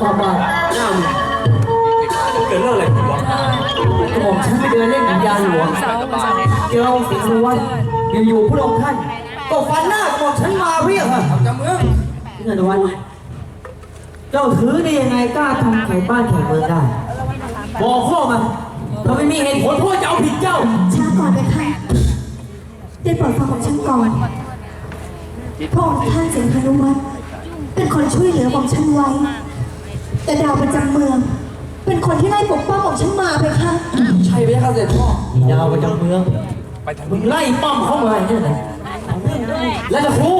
ความบาปหน้ามึงเกิดเรื่องอะไรขึ้นวะกระหอมฉันไปเดินเล่นหนังยาหลวงเจอองค์ศรีสุวรรณอยู่ผู้ะองค์ท่านตกฟันหน้ากระหอมฉันมาเรียกค่ะจำเมืงพี่นนวันเจ้าถือได้ยังไงกล้าทำไข่บ้านไข่เมืองได้บอกข้อมาเธาไม่มีเหตุผลพ่อจะเอาผิดเจ้า ช้าก่อนเลยค่ะได้โปรดฟังของฉันก่อนพระองค์ท่านเสนพนุวัฒน์เป็นคนช่วยเหลือของฉันไว้ แต่ดาวประจำเมือง เป็นคนที่ไล่ปกป้องของฉันมาไปค่ะใช่ไหมครับเสด็จพ่อดาวประจำเมืองไปทางมึงไล่ป้อมเข้ามาเนี่ยนะแล้วจะครู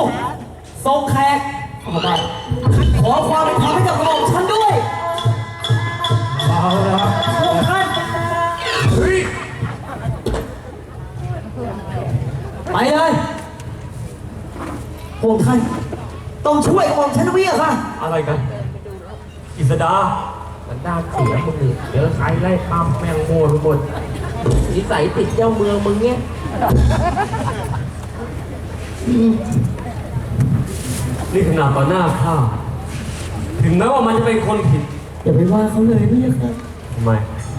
ส่งแขกเข้ามาขอความเป็นธรรมให้กับกระบอกฉันด้วยเอาละครับพวกท่านเฮ้ยไปเลยพวกท่านต้องช่วยกระบอกฉันด้วยค่ะอะไรกัน กิษดามันด้านเสียมึงนี่เจอใครไล่ปั๊มแมงโมทุกคนนิสัยติดเจ้าเมืองมึงเนี่ยนี่ขนาดต่อหน้าข้าถึงแม้ว่ามันจะเป็นคนผิดอย่าไปว่าเขาเลยพี่ค่ะทำไม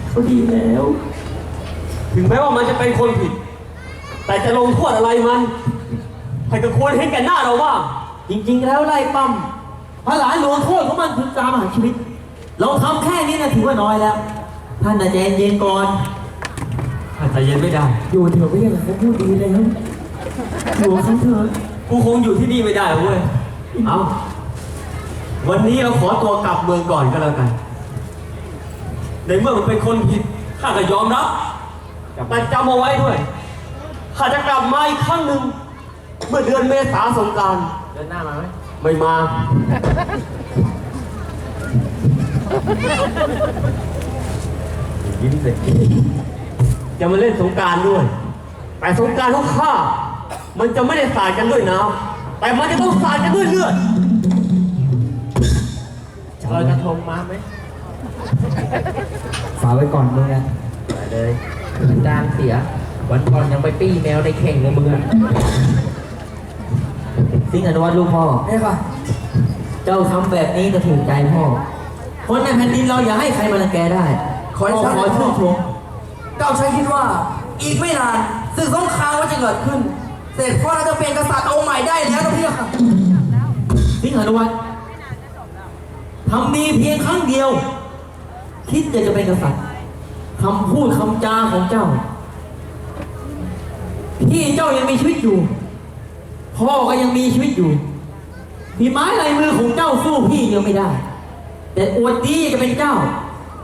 เขาดีแล้ว ถึงแม้ว่ามันจะเป็นคนผิด แต่จะลงโทษอะไรมันให้ก็ควรเห็นแก่หน้าเราบ้างจริง ๆ แล้วไล่ปั้ม พระหลานหลวงโทษของมันคือการประหารชีวิต เราทำแค่นี้นะถือว่าน้อยแล้ว ท่านน่ะใจเย็นๆก่อนข้าใจเย็นไม่ได้ อยู่เถอะพี่ค่ะเขาพูดดีแล้วอยู่กับเขาเถอะกูคงอยู่ที่นี่ไม่ได้เว้ย เอาวันนี้เราขอตัวกลับเมืองก่อนก็แล้วกัน ในเมื่อมันเป็นคนผิดข้าก็ยอมรับ แต่จำเอาไว้ด้วย ข้าจะกลับมาอีกครั้งหนึ่ง เมื่อเดือนเมษาสงกราร เดินหน้ามาไหม ไม่มา ยิ้มเลยจะมาเล่นสงกรารด้วย แต่สงกรารของข้า มันจะไม่ได้สาดกันด้วยน้ำแต่มันจะต้องสาดกันด้วยเลือดลอยกระทงมาไหมฝากไว้ก่อนมึงนะไปเลยมันด้านเสีย วันก่อนยังไปปี้แมวในเข่งในมือ สิงห์อนุวัฒน์ลูกพ่อนี่ค่ะเจ้าทำแบบนี้จะถูกใจพ่อ คนในแผ่นดินเราอย่าให้ใครมารังแกได้ขอให้พ่ท่านขอชื่นชมเจ้าชายคิดว่าอีกไม่นานศึกสงครามก็จะเกิดขึ้น เสร็จพ่อเราจะเป็นกษัตริย์องค์ใหม่ได้แล้วนะพี่ค่ะสิงหานุวัฒน์ทำดีเพียงครั้งเดียว คิดอยากจะเป็นกษัตริย์คำพูดคำจาของเจ้าพี่เจ้ายังมีชีวิตอยู่ พ่อก็ยังมีชีวิตอยู่พี่ไม้ลายมือของเจ้าสู้พี่ยังไม่ได้ แต่อวดดีจะเป็นเจ้า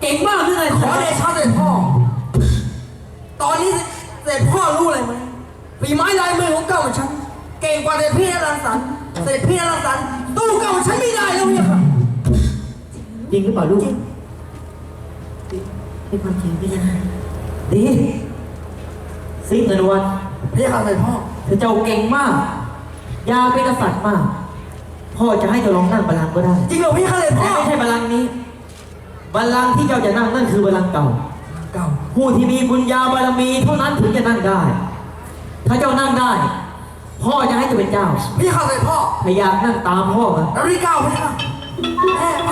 เก่งมากเรื่องอะไรขอเดชะเสด็จพ่อ ตอนนี้เสด็จพ่อรู้อะไรไหมฝีไม้ลายมือของเก้าของฉัน เก่งกว่าเสด็จพี่นรังสรรค์เสด็จพี่นรังสรรค์ตู้เก้าของฉันไม่ได้แล้วเนี่ยค่ะจริงหรือเปล่าลูกเป็นความจริงพี่นะดีสิงหานุวัฒน์พี่ค่ะเสด็จพ่อถ้าเจ้าเก่งมาก อยากเป็นกษัตริย์มาก พ่อจะให้เจ้าลองนั่งบัลลังก์ก็ได้ จริงเหรอพี่ค่ะเสด็จแต่พ่อไม่ใช่บัลลังก์นี้ บัลลังก์ที่เจ้าจะนั่งนั่นคือบัลลังก์เก่า เก่าผู้ที่มีบุญญาบารมีเท่านั้นถึงจะนั่งได้ ถ้าเจ้านั่งได้ พ่อจะให้เจ้าเป็นเจ้า พี่ค่ะเสด็จพ่อถ้าอยากนั่งตามพ่อมาแล้วที่เก้าพี่ค่ะแม่ไป